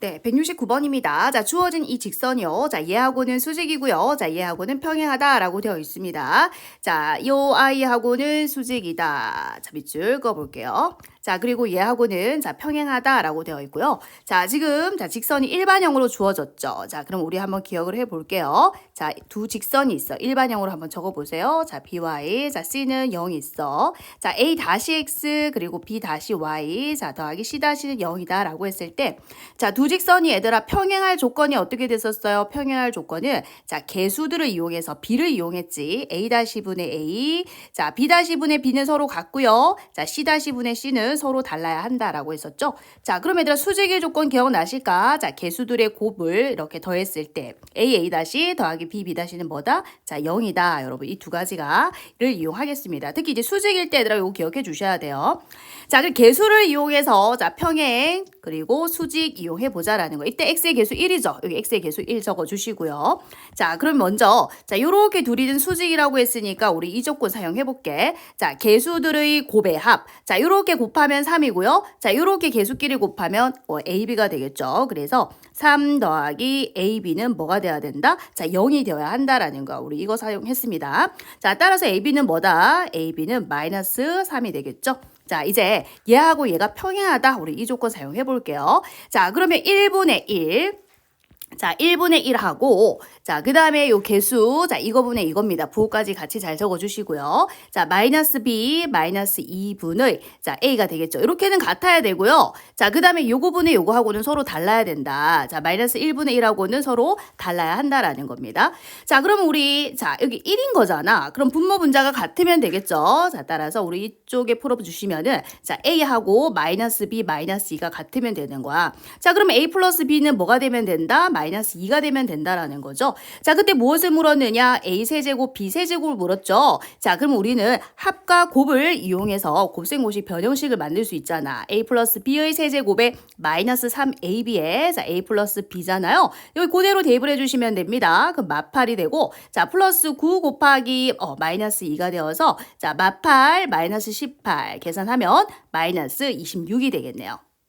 네, 169번입니다. 자, 주어진 이 직선이요. 자, 얘하고는 수직이고요. 자, 얘하고는 평행하다라고 되어 있습니다. 자, 요 아이하고는 수직이다. 자, 밑줄 그어볼게요. 자, 그리고 얘하고는 자, 평행하다라고 되어 있고요. 자, 지금 자, 직선이 일반형으로 주어졌죠. 자, 그럼 우리 한번 기억을 해 볼게요. 자, 두 직선이 있어. 일반형으로 한번 적어 보세요. 자, by. 자, c는 0이 있어. 자, a 다시 x 그리고 b 다시 y. 자, 더하기 c 다시는 0이다라고 했을 때 자, 두 직선이 얘들아 평행할 조건이 어떻게 됐었어요? 평행할 조건은 자, 개수들을 이용해서 b를 이용했지. a 다시 분의 a. 자, b 다시 분의 b는 서로 같고요. 자, c 다시 분의 c는 서로 달라야 한다라고 했었죠. 자, 그럼 얘들아 수직의 조건 기억나실까? 자, 개수들의 곱을 이렇게 더했을 때 a a 다시 더하기 b b 다시는 뭐다? 자, 0이다. 여러분 이 두 가지가를 이용하겠습니다. 특히 이제 수직일 때 얘들아 이거 기억해 주셔야 돼요. 자, 그 개수를 이용해서 자, 평행 그리고 수직 이용해 보 자라는 거. 이때 x의 개수 1이죠. 여기 x의 개수 1 적어 주시고요. 자, 그럼 먼저 자, 요렇게 둘이는 수직이라고 했으니까 우리 이 조건 사용해 볼게. 자, 개수들의 곱의 합. 자, 요렇게 곱하면 3이고요. 자, 요렇게 개수끼리 곱하면 어, ab가 되겠죠. 그래서 3 더하기 ab는 뭐가 돼야 된다? 자, 0이 되어야 한다라는 거. 우리 이거 사용했습니다. 자, 따라서 ab는 뭐다? ab는 마이너스 3이 되겠죠. 자, 이제 얘하고 얘가 평행하다. 우리 이 조건 사용해 볼게요. 자, 그러면 1분의 1. 자, 1분의 1하고, 자, 그 다음에 요 개수, 자, 이거분의 이겁니다. 부호까지 같이 잘 적어주시고요. 자, 마이너스 b, 마이너스 2분의, 자, a가 되겠죠. 이렇게는 같아야 되고요. 자, 그 다음에 요거분의 요거하고는 서로 달라야 된다. 자, 마이너스 1분의 1하고는 서로 달라야 한다라는 겁니다. 자, 그러면 우리, 자, 여기 1인 거잖아. 그럼 분모 분자가 같으면 되겠죠. 자, 따라서 우리 이쪽에 풀어주시면은, 자, a하고 마이너스 b, 마이너스 2가 같으면 되는 거야. 자, 그럼 a 플러스 b는 뭐가 되면 된다? 마이너스 2가 되면 된다라는 거죠. 자, 그때 무엇을 물었느냐? a 세제곱, b 세제곱을 물었죠. 자, 그럼 우리는 합과 곱을 이용해서 곱셈고시 변형식을 만들 수 있잖아. a 플러스 b의 세제곱에 마이너스 3ab에 자, a 플러스 b잖아요. 여기 그대로 대입을 해주시면 됩니다. 그럼 마팔이 되고 자, 플러스 9 곱하기 어, 마이너스 2가 되어서 자, 마팔 마이너스 18 계산하면 마이너스 26이 되겠네요.